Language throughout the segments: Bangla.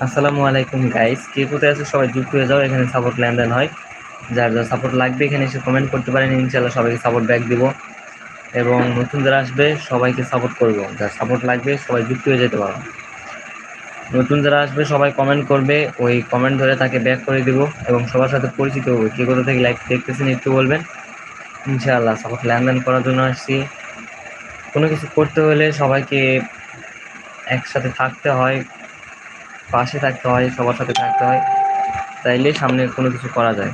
আসসালামু আলাইকুম গাইস কে কোথায় আছে? সবাই যুক্ত হয়ে যাও, এখানে সাপোর্ট লেনদেন হয়। যার যার সাপোর্ট লাগবে, এখানে এসে কমেন্ট করতে পারেন। ইনশাল্লাহ সবাইকে সাপোর্ট ব্যাক দিব। এবং নতুন যারা আসবে, সবাইকে সাপোর্ট করব। যার সাপোর্ট লাগবে, সবাই যুক্ত হয়ে যেতে পারো। নতুন যারা আসবে, সবাই কমেন্ট করবে। ওই কমেন্ট ধরে তাকে ব্যাক করে দিব। এবং সবার সাথে পরিচিত হবে। কে কোথা থেকে লাইভ দেখতেছেন, একটু বলবেন। ইনশাআল্লাহ সাপোর্ট লেনদেন করার জন্য আসছি। কোনো কিছু করতে হলে সবাইকে একসাথে থাকতে হয়। পাশে থাকতে হয়, সবার সাথে থাকতে হয়। তাইলে সামনে কোনো কিছু করা যায়।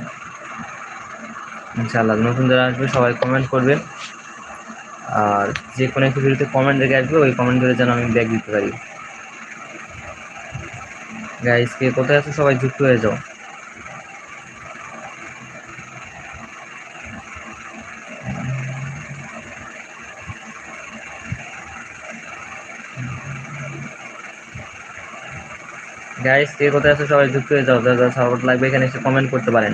ইনশাআল্লাহ, নতুন যারা আসবে সবাই কমেন্ট করবে আর যে কোনো একটু ভিডিওতে কমেন্ট রেখে আসবে, ওই কমেন্ট করে যেন আমি ব্যাগ দিতে পারি। গাইজকে কোথায় আছে? সবাই যুক্ত হয়ে যাও। গাইস কে কোথায় আছে, সবাই যুক্ত হয়ে যাও, যারা সাপোর্ট লাগবে এখানে এসে কমেন্ট করতে পারেন।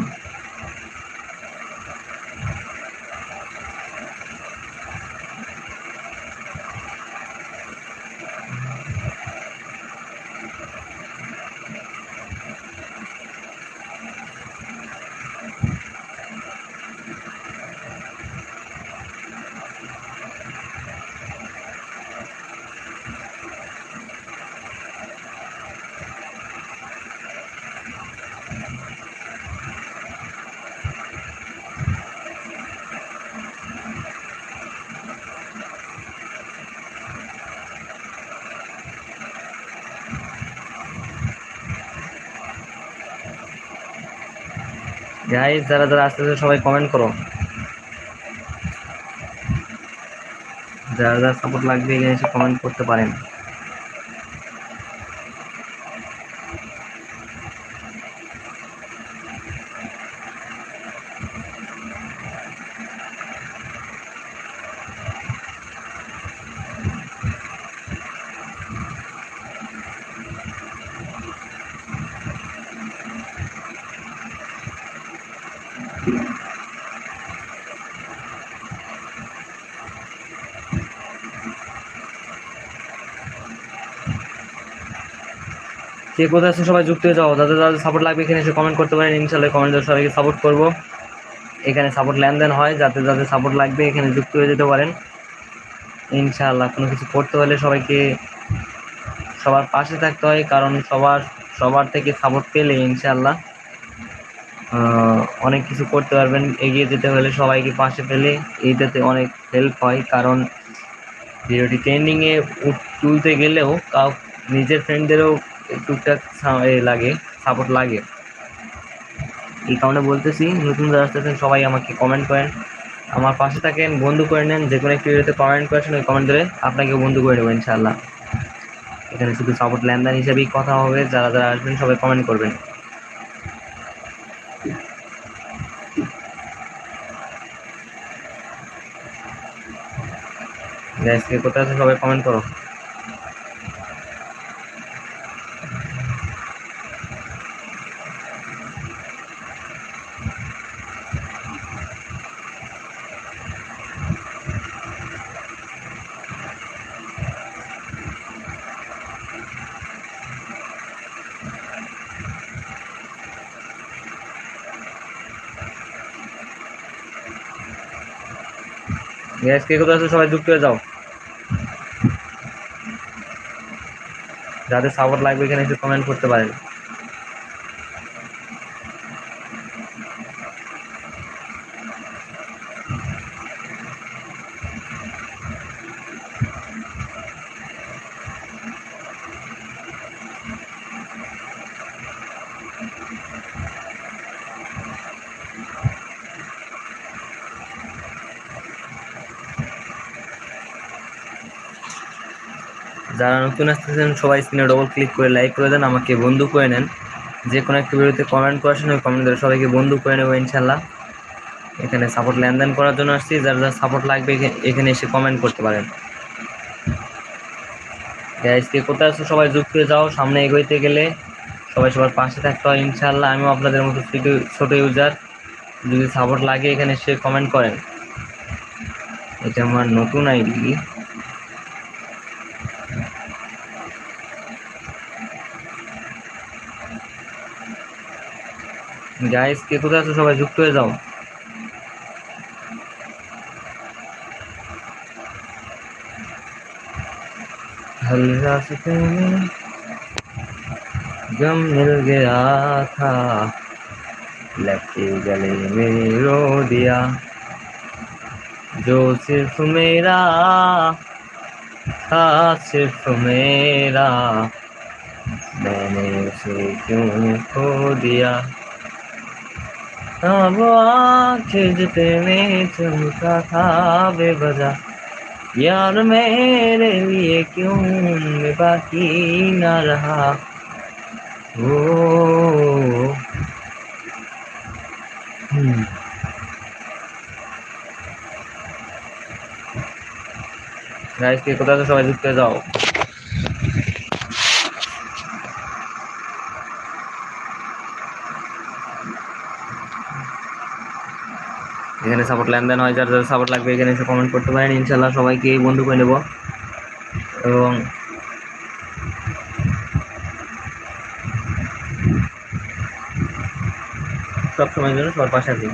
গাইস যারা যারা আসতেছে, সবাই কমেন্ট করো। যারা যারা সাপোর্ট লাগবে, এখানে এসে কমেন্ট করতে পারেন। কে কোথায় সবাই যুক্ত হয়ে যাও। যাদের যাদের সাপোর্ট লাগবে এখানে এসে কমেন্ট করতে পারেন। ইনশাল্লাহ কমেন্ট সবাইকে সাপোর্ট করব। এখানে সাপোর্ট লেনদেন হয়। যাতে যাদের সাপোর্ট লাগবে এখানে যুক্ত হয়ে যেতে পারেন। ইনশাআল্লাহ কোনো কিছু করতে হলে সবাইকে সবার পাশে থাকতে হয়। কারণ সবার সবার থেকে সাপোর্ট পেলে ইনশাআল্লাহ অনেক কিছু করতে পারবেন। এগিয়ে যেতে হলে সবাইকে পাশে পেলে এইটাতে অনেক হেল্প হয়। কারণ ভিডিওটি ট্রেন্ডিংয়ে তুলতে গেলেও কাউ নিজের ফ্রেন্ডদেরও টুকটাক লাগে সাপোর্ট লাগে। এই কারণে বলতেছি, নতুন যারা আসতেছেন, সবাই আমাকে কমেন্ট করেন। আমার পাশে থাকেন, বন্ধু করে নেন, যে কোনো একটি ভিডিওতে কমেন্ট করেছেন ওই কমেন্ট করে আপনাকে বন্ধু করে নেব ইনশাল্লাহ এখানে শুধু সাপোর্ট লেনদেন হিসেবেই কথা হবে, যারা যারা আসবেন, সবাই কমেন্ট করবেন। কোথায় আছে, সবাই কমেন্ট করো। গ্যাস কে কোথায় আছে সবাই যুক্ত হয়ে যাও। যাদের সাপোর্ট লাগবে এখানে এসে কমেন্ট করতে পারেন। যারা নতুন আসতেছেন, সবাই স্ক্রিনে ডবল ক্লিক করে লাইক করে দেন, আমাকে বন্ধু করে নেন। যে কোনো একটা ভিডিওতে কমেন্ট করেছেন ওই কমেন্ট করে সবাইকে বন্ধু করে নেব ইনশাল্লাহ। এখানে সাপোর্ট লেনদেন করার জন্য আসছি, যার যার সাপোর্ট লাগবে এখানে এসে কমেন্ট করতে পারেন। গ্যাসকে কোথায় আছো সবাই যুক্ত হয়ে যাও, সামনে এগোইতে গেলে সবাই সবার পাশে থাকতে হয় ইনশাল্লাহ। আমিও আপনাদের মতো ছোট ইউজার যদি সাপোর্ট লাগে, এখানে এসে কমেন্ট করেন। এটা আমার নতুন আইডি গাইস কে কোথায় আছো সবাই যুক্ত হয়ে যাও हल रास्ते में गम मिल गया था लगे गले में रो दिया जो सिर्फ मेरा था सिर्फ मेरा मैंने उसे क्यों खो दिया अब खिंचते में चुका था बेबजा यार मेरे लिए क्यों बाकी न रहा ओ गाइस के कोता से समझ के जाओ এখানে সাপোর্ট লেনদেন হয়, যার যার সাপোর্ট লাগবে এখানে এসে কমেন্ট করতে পারেন ইনশাল্লাহ সবাইকে বন্ধু করে নেব। এবং সব সময়ের জন্য সবার পাশে আছি।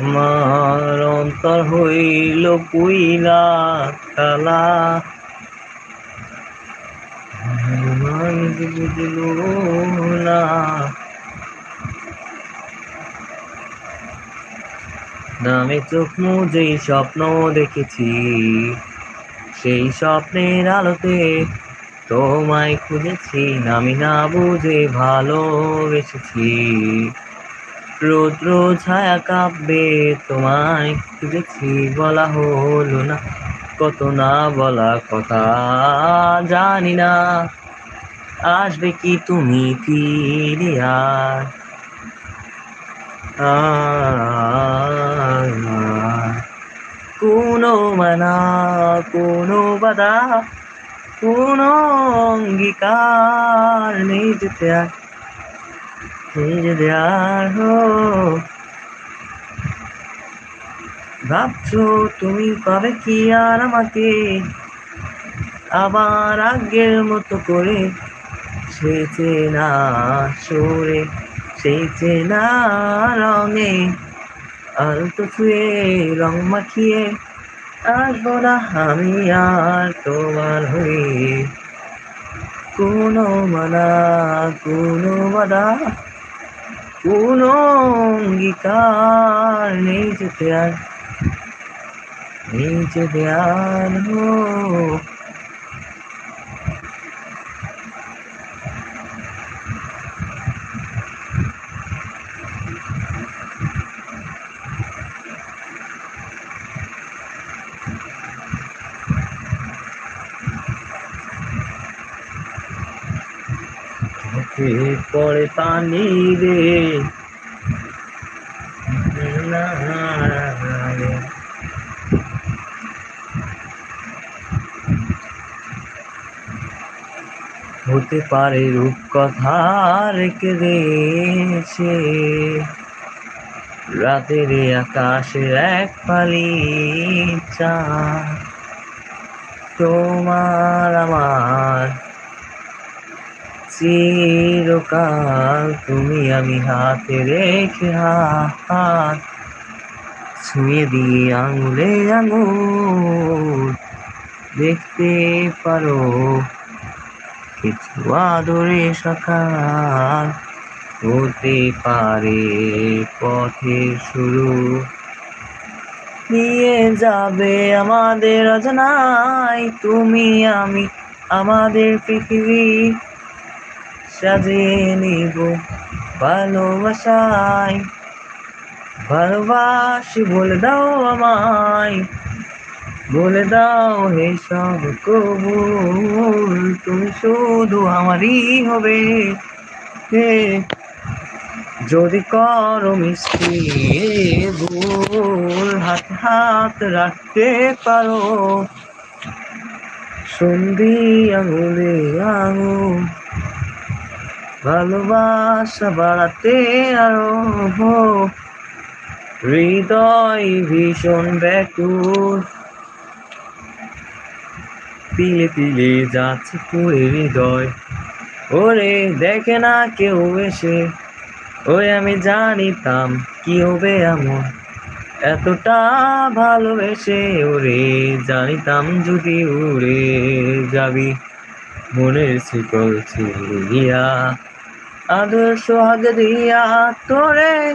আমার অন্তর হইল কালা মানুষ বুঝল না। নামে চোখ মুজেই স্বপ্ন দেখেছি। সেই স্বপ্নের আলোতে তোমায় খুঁজেছি। নামি না বুঝে ভালোবেসেছি। রৌদ্র ছায়া কাব্যে তোমায়। খুঁজেছি, বলা হলো না। কত না বলা কথা, জানি না। আসবে কি তুমি ফিরে আর? কোনো মানা, কোনো বাধা, কোনো অঙ্গীকার নেই যেতে আর। যেতে আর ভাবছ তুমি পাবে কি আর আমাকে? আবার আগের মতো করে সেই চেনা সরে সেই চেনা রঙে। আলতো ছুঁয়ে রং মাখিয়ে আসব না আমি আর তোমার হয়ে। কোনো মানা, কোনো বাধা কোনো অঙ্গীকার নেই যেতে আর নেই যেতে চোখে পড়ে পানি রে হতে পারে রূপ কথা রেখে দেছে রাতের আকাশের এক ফালি চাঁদ তোমার আমার চিরকাল তুমি আমি হাতে রেখে হাত, ছুঁয়ে দিয়ে আঙুলে আঙুল দেখতে পারো। কিছু আদরে সকাল হতে পারে পথের শুরু। নিয়ে যাবে আমাদের অজানায়, তুমি আমি আমাদের পৃথিবী। সাজিয়ে নিব ভালোবাসায়। ভালোবাসি বলে দাও আমায়, বলে দাও হে সব কবুল, তুমি শুধু আমারই হবে। হে, যদি করো মিষ্টি ভুল, হাত হাত রাখতে পারো। সন্ধি আঙুলে আঙুল ভালোবাসা বাড়াতে আরও হৃদয় ভীষণ ব্যাকুল। তিলে তিলে যাচ্ছে পুরে হৃদয়। ওরে দেখে না কেউ এসে। ওই আমি জানিতাম কি হবে আমার এতটা ভালোবেসে ওরে জানিতাম যদি উড়ে যাবি। মনের শিকল ছিড়িয়া আদর্শ সোহাগ তোরে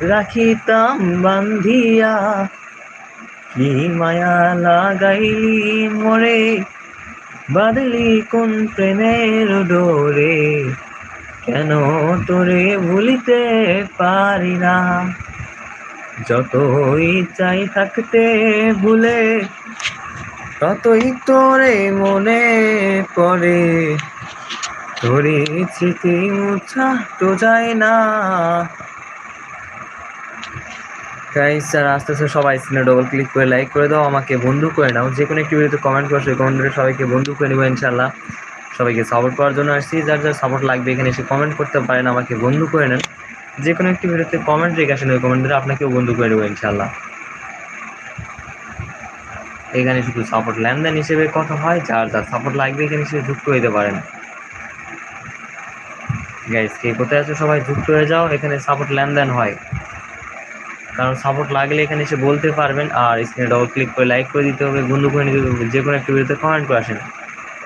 রাখিতাম বান্ধিয়া। কি মায়া লাগাইলি মরে, বাদলি কোন প্রেমের ডোরে? কেন তোরে ভুলিতে পারি না? যতই চাই থাকতে ভুলে, ততই তোরে মনে পড়ে। তোরে স্মৃতি মুছা তো যায় না। স্যার আস্তে আস্তে সবাই স্ক্রিনে ডবল ক্লিক করে লাইক করে দাও, আমাকে বন্ধু করে নাও। যে কোনো একটি ভিডিওতে কমেন্ট করছ কমেন্ট সবাইকে বন্ধু করে নেব ইনশাল্লাহ সবাইকে সাপোর্ট করার জন্য আসছি। যার যার সাপোর্ট লাগবে এখানে এসে কমেন্ট করতে পারেন, আমাকে বন্ধু করে নেন। যে কোনো একটি ভিডিওতে কমেন্ট রেখে আসেন, ওই কমেন্ট ধরে আপনাকেও বন্ধু করে নেব ইনশাল্লাহ এখানে শুধু সাপোর্ট লেনদেন হিসেবে কথা হয়, যার যার সাপোর্ট লাগবে এখানে এসে যুক্ত হইতে পারেন। গাইস কে কোথায় আছে সবাই যুক্ত হয়ে যাও, এখানে সাপোর্ট লেনদেন হয়। কারণ সাপোর্ট লাগলে এখানে এসে বলতে পারবেন, আর স্ক্রিনে ডবল ক্লিক করে লাইক করে দিতে হবে, বন্ধু করে নিতে হবে, যে কোনো একটা ভিডিওতে কমেন্ট করে আসেন।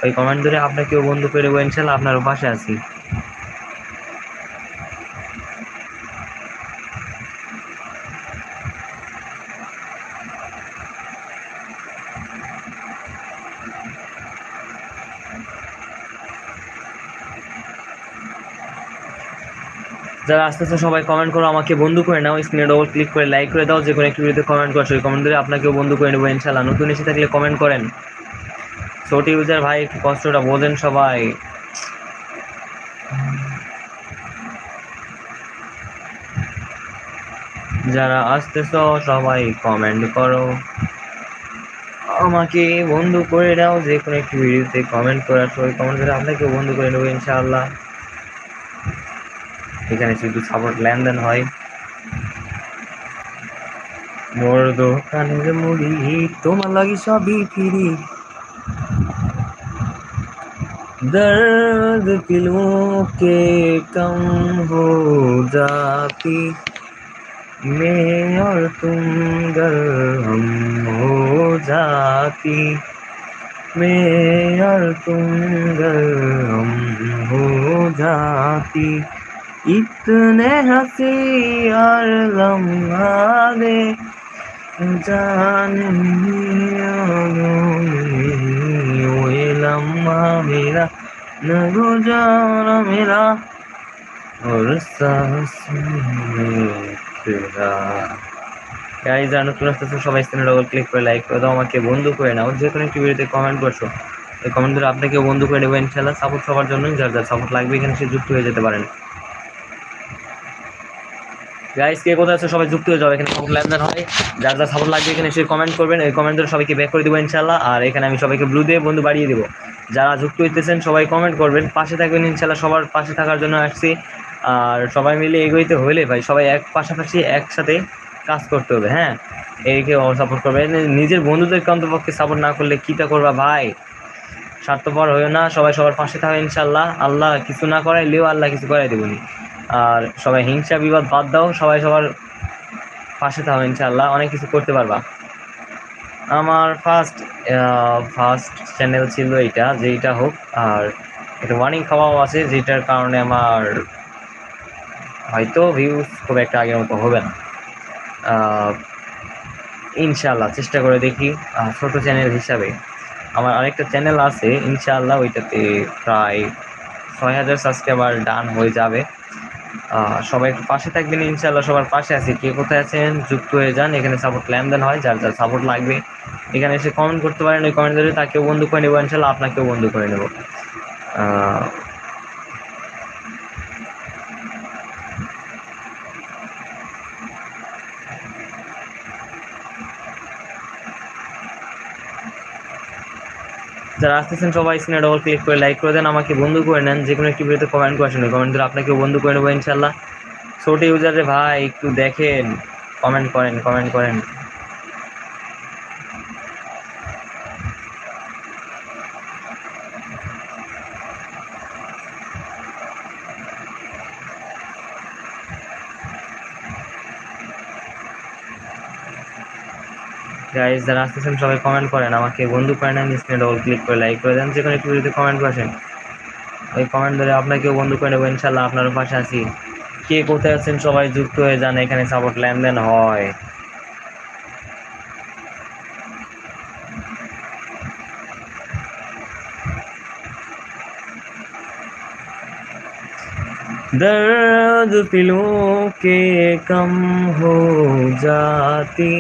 ওই কমেন্ট ধরে আপনাকেও বন্ধু করে দেবো ইনশাল্লাহ আপনারও পাশে আছি। যারা আস্তে আস্তে সবাই কমেন্ট করো, আমাকে বন্ধু করে নাও স্ক্রিনে ডবল ক্লিক করে লাইক করে দাও যে কোনো একটি ভিডিওতে কমেন্ট করছ সেই কমেন্ট ধরে আপনাকেও বন্ধু করে নেব ইনশাল্লাহ নতুন এসে থাকলে কমেন্ট করেন। ছোট ইউজার ভাই, একটু কষ্টটা বোঝেন সবাই। যারা আসতেছ সবাই কমেন্ট করো, আমাকে বন্ধু করে দাও যে কোনো একটি ভিডিওতে কমেন্ট করার ওই কমেন্ট করে আপনাকেও বন্ধু করে নেব, ইনশাআল্লাহ। এখানে শুধু সাপোর্ট লেনদেন হয় মোর দোকানের মুড়ি তোমার লাগি সবই ফিরি दर्द दिलों के कम हो जाती मैं और तुम गर हम हो जाती मैं और तुम गर हम हो जाती इतने हंसी और लम्हारे जान ये लम्हा मेरा न गुजारा मेरा और सांस में तेरा গাইজ যারা নতুন আসতেছে সবাই স্ক্রিনে ডবল ক্লিক করে লাইক করে দাও আমাকে বন্ধু করে নাও যে কোনো একটি ভিডিওতে কমেন্ট করছো এই কমেন্ট ধরে আপনাকেও বন্ধু করে নেবো ইনশাল্লাহ সাপোর্ট সবার জন্য যার যার সাপোর্ট লাগবে এখানে সে যুক্ত হয়ে যেতে পারেন গাইস কে কোথায় আছে? সবাই যুক্ত হয়ে যাবে এখানে সাপোর্ট লেনদেন হয়। যার যার সাপোর্ট লাগবে এখানে সে কমেন্ট করবেন। এই কমেন্ট ধরে সবাইকে ব্যাক করে দেবো ইনশাল্লাহ আর এখানে আমি সবাইকে ব্লু দিয়ে বন্ধু বাড়িয়ে দেবো। যারা যুক্ত হইতেছেন, সবাই কমেন্ট করবেন। পাশে থাকবেন ইনশাল্লাহ সবার পাশে থাকার জন্য আসছি। আর সবাই মিলে এগোইতে হলে ভাই, সবাই এক পাশাপাশি একসাথে কাজ করতে হবে হ্যাঁ? একে সাপোর্ট করবে। নিজের বন্ধুদেরকে অন্তপক্ষে সাপোর্ট না করলে কী কীটা করবা ভাই? স্বার্থপর হয়েও না। সবাই সবার পাশে থাকবে ইনশাল্লাহ আল্লাহ কিছু না করাইলেও আল্লাহ কিছু করাই দেবনি। আর সবাই হিংসা, বিবাদ বাদ দাও, সবাই সবার পাশে থাকো ইনশাল্লাহ অনেক কিছু করতে পারবা। আমার ফার্স্ট ফার্স্ট চ্যানেল ছিল এইটা, যেইটা হোক, আর একটা ওয়ার্নিং খাওয়াও আছে যেটার কারণে আমার হয়তো ভিউজ খুব একটা আগের মতো হবে না। ইনশাল্লাহ চেষ্টা করে দেখি ছোট চ্যানেল হিসাবে। আমার আরেকটা চ্যানেল আছে ইনশাল্লাহ ওইটাতে প্রায় ছয় হাজার সাবস্ক্রাইবার ডান হয়ে যাবে। সবাই পাশে থাকবেন ইনশাল্লাহ সবার পাশে আছি। কে কোথায় আছেন, যুক্ত হয়ে যান, এখানে সাপোর্ট লেনদেন হয়, যার যার সাপোর্ট লাগবে। এখানে এসে কমেন্ট করতে পারেন, ওই কমেন্ট ধরে তাকেও বন্ধু করে নেব ইনশাল্লাহ আপনাকেও বন্ধু করে নেব। যারা আসতেছেন সবাই স্ক্রিনে ডবল ক্লিক করে লাইক করে দেন, আমাকে বন্ধু করে নেন যে কোনো একটি ভিডিওতে কমেন্ট করে কমেন্ট করে আপনাকেও বন্ধু করে নেব ইনশাল্লাহ। ছোট ইউজারে ভাই, একটু দেখেন কমেন্ট করেন কমেন্ট করেন। গাইজ যারা আসতেছেন সবাই কমেন্ট করেন আমাকে বন্ধু করে নেন স্ক্রিনে ডবল ক্লিক করে লাইক করে দেন যে কোনো একটু ভিডিওতে কমেন্ট করেন ওই কমেন্ট ধরে আপনাকেও বন্ধু করে নেবো ইনশাল্লাহ আপনার পাশে আছি কে কোথায় আছেন সবাই যুক্ত হয়ে যান এখানে সাপোর্ট লেনদেন হয় दर्द दिलों के कम हो जाती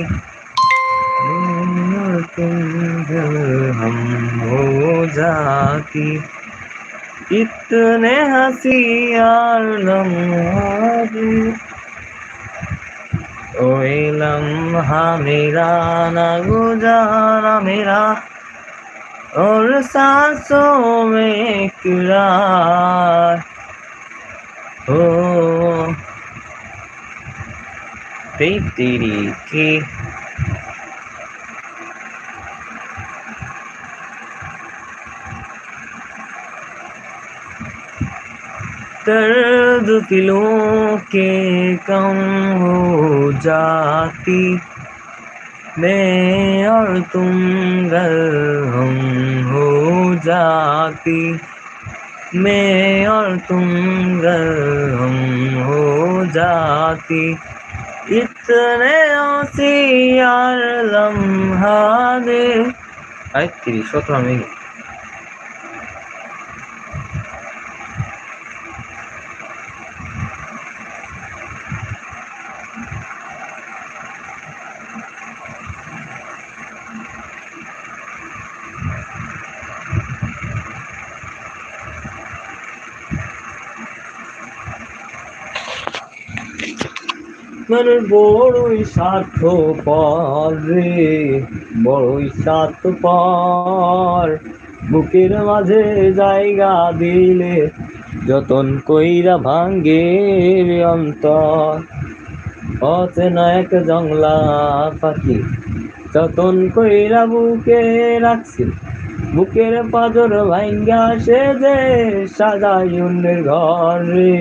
तुम दिल हम हो जाती। इतने हँसी यार ओए लम्हा मेरा ना गुजारा मेरा, और सांसों में किरार हो तेरी की दर्द दिलों के कम हो जाती मैं और तुम घर हम हो जाती मैं और तुम घर हम हो जाती इतने औसी यार लम्हा दे आई तेरी सत्रह मिनट মানুষ বড়ই স্বার্থ পর রে, বড়ই স্বার্থ পর বুকের মাঝে জায়গা দিলে যতন কইরা ভাঙ্গে অন্তর। অচেনা এক জংলা পাখি যতন কইরা বুকে রাখছি, বুকের পাজর ভাঙ্গা সে যে সাজাই অন্যের ঘর রে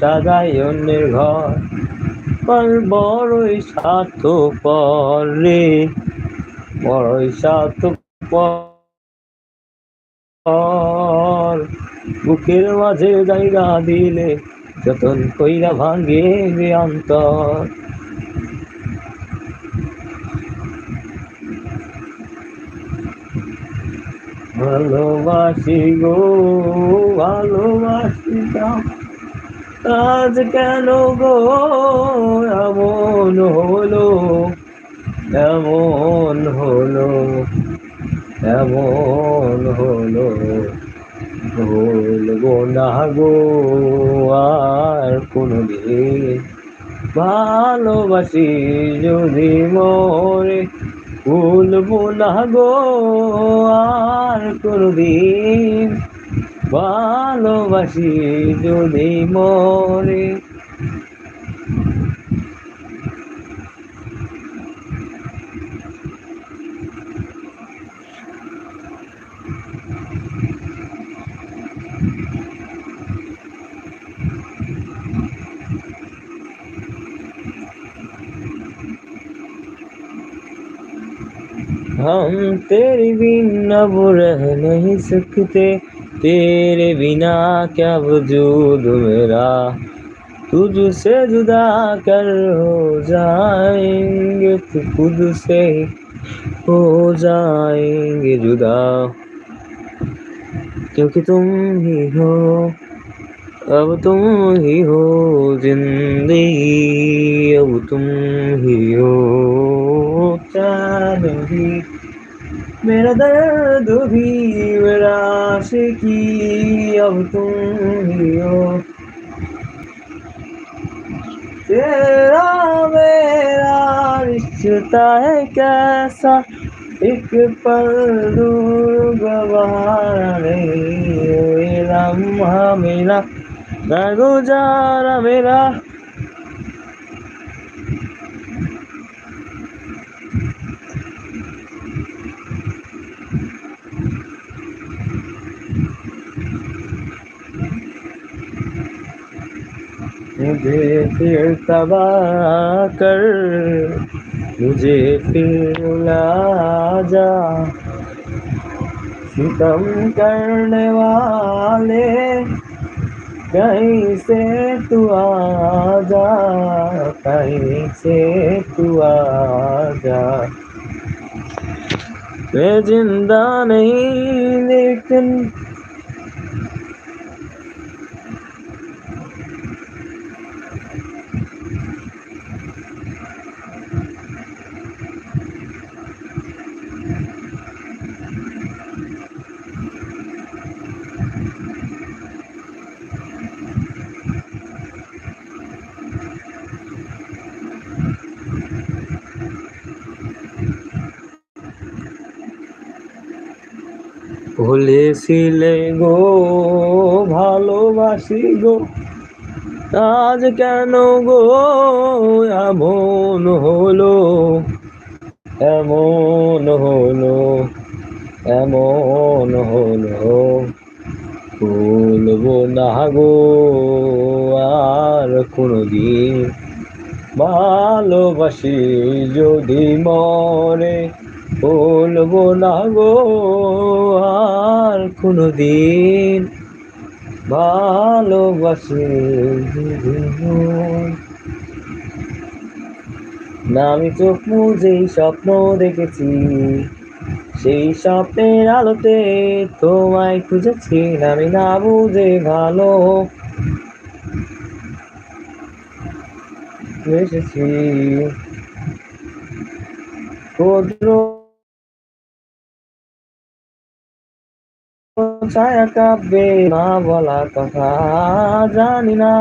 সাজাই অন্যের ঘর। পর বড়ই স্বার্থ পরে বড়ই স্বার্থ পর বুকের মাঝে জায়গা দিলে যতন কইরা ভাঙ্গে রে অন্তর। ভালোবাসি গো, ভালোবাসি আজ কেন গো? এমন হলো এমন হলো এমন হলো ভুলবো না গো, আর কোনদিন ভালোবাসি যদি মরে ভুলবো না গো, আর কোনদিন ভালোবাসি যদি মরে हम तेरे बिना अब रह नहीं सकते तेरे बिना क्या वजूद मेरा? तुझसे जुदा कर हो जाएँगे तो खुद से हो जाएँगे जुदा। क्योंकि तुम ही हो, अब तुम ही हो ज़िंदगी, अब तुम ही हो। चैन भी मेरा दर्द भी मेरा आशिकी अब तुम ही हो। तेरा मेरा रिश्ता है कैसा? एक पल दूर गवारा नहीं लम्हा मेरा ना गुजारा मेरा मुझे फिर तबाह कर, मुझे फिर रुला जा। सितम करने वाले, कहीं से तू आ जा, कहीं से तू आ जा। मैं ज़िंदा नहीं, लेकिन বলেছিলে গো, ভালোবাসি গো। আজ কেন গো এমন হলো? এমন হলো এমন হলো। বলব না গো আর কোনোদিন। ভালোবাসি যদি মরে বলব না গো, আর কোনোদিন ভালোবাসি যদি মরে। না, আমি চোখ মুজেই স্বপ্ন দেখেছি, সেই স্বপ্নের আলোতে তোমায় খুঁজেছি আমি না বুঝে ভালো বেসেছি ক্ষুদ্র ছায়া কাব্যে না বলা কথা জানি না।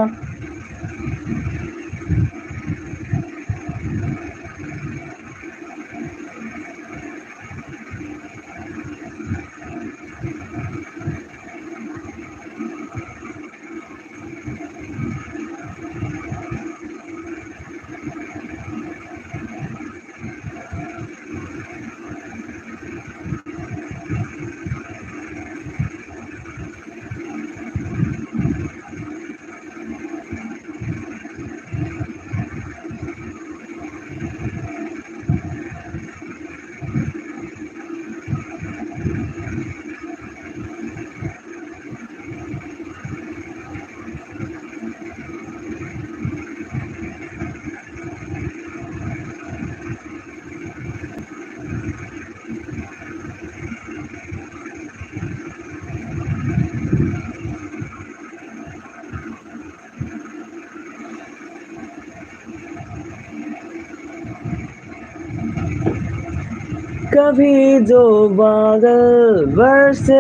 कभी जो बादल बरसे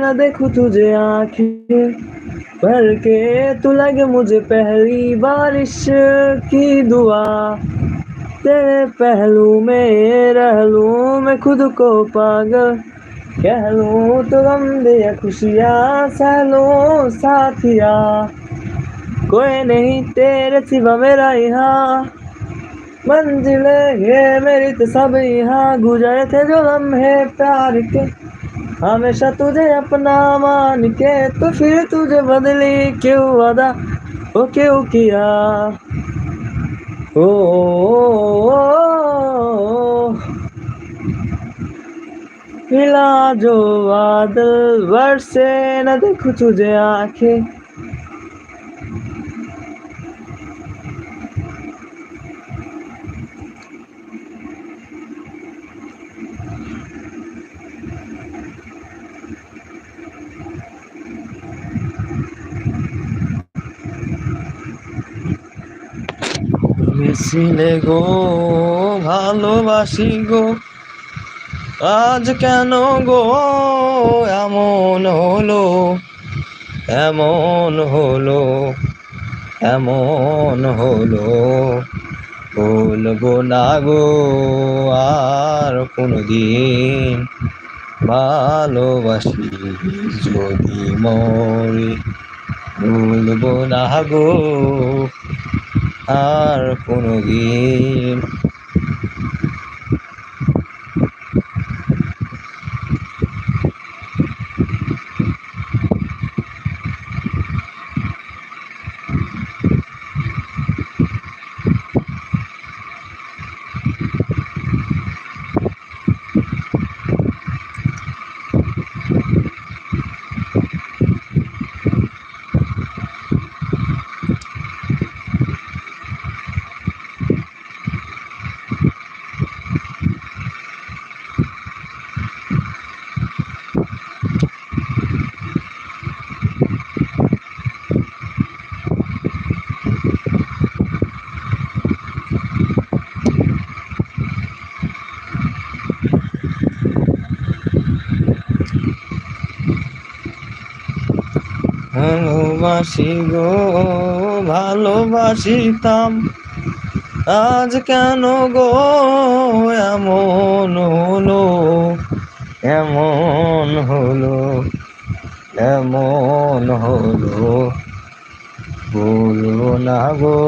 न देखूँ तुझे आँखें। भर के तू लगे मुझे पहली बारिश की दुआ। तेरे पहलू में रह लूँ मैं खुद को पागल। कह लूँ तो गम दे खुशियाँ, सह साथिया। कोई नहीं, तेरे सिवा मेरा यहाँ। मंजिले ये मेरी तो सब यहाँ गुजरे थे जो लम्हे प्यार के। हमेशा तुझे अपना मान के तो फिर तुझे बदली क्यों वादा वो क्यों किया? ओ, ओ, ओ, मिला जो बादल वर्षे न देखूँ तुझे आँखें। বলছিলে গো, ভালোবাসি গো। আজ কেন গো এমন হলো এমন হলো এমন হলো। বলব না গো, আর কোনদিন ভালোবাসি যদি মরি। বলব না গো আর কোনদিন ভালোবাসি গো, ভালোবাসিতাম। আজ কেন গো এমন হলো এমন হলো এমন হলো? বলো না গো।